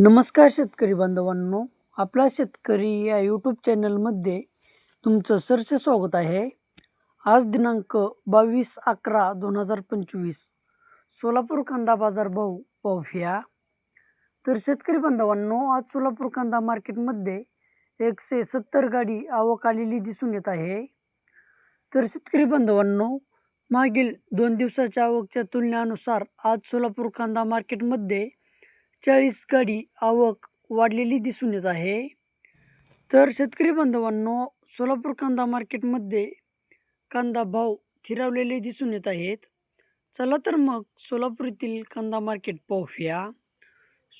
नमस्कार शेतकरी बांधवांनो. आपला शेतकरी या यूट्यूब चॅनलमध्ये तुमचं सरसे स्वागत आहे. आज दिनांक बावीस अकरा दोन हजार पंचवीस. सोलापूर कांदा बाजार भाव पाहूया तर शेतकरी बांधवांनो आज सोलापूर कांदा मार्केटमध्ये एकशे सत्तर गाडी आवक आलेली दिसून येत आहे. तर शेतकरी बांधवांनो मागील दोन दिवसाच्या आवकच्या तुलनेनुसार आज सोलापूर कांदा मार्केटमध्ये चाळीस गाडी आवक वाढलेली दिसून येत आहे. तर शेतकरी बांधवांनो सोलापूर कांदा मार्केटमध्ये कांदा भाव थिरावलेले दिसून येत आहेत. चला तर मग सोलापूर येथील कांदा मार्केट पाहूया.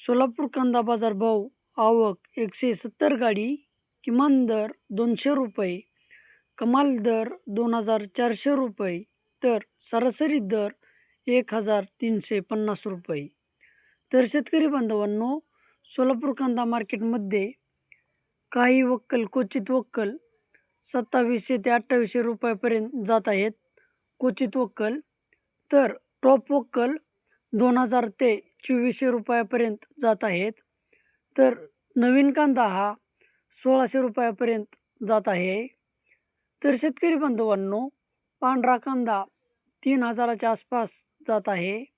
सोलापूर कांदा बाजार भाव आवक एकशे सत्तर गाडी किमान दर दोनशे रुपये कमाल दर दोन हजार चारशे रुपये तर सरासरी दर एक हजार तीनशे पन्नास रुपये. तर शेतकरी बांधवांनो सोलापूर कांदा मार्केटमध्ये काही वक्कल क्वचित वक्कल सत्तावीसशे ते अठ्ठावीसशे रुपयापर्यंत जात आहेत. क्वचित वक्कल. तर टॉप वक्कल दोन हजार ते चोवीसशे रुपयापर्यंत जात आहेत. तर नवीन कांदा हा सोळाशे रुपयापर्यंत जात आहे. तर शेतकरी बांधवांनो पांढरा कांदा तीन हजाराच्या आसपास जात आहे.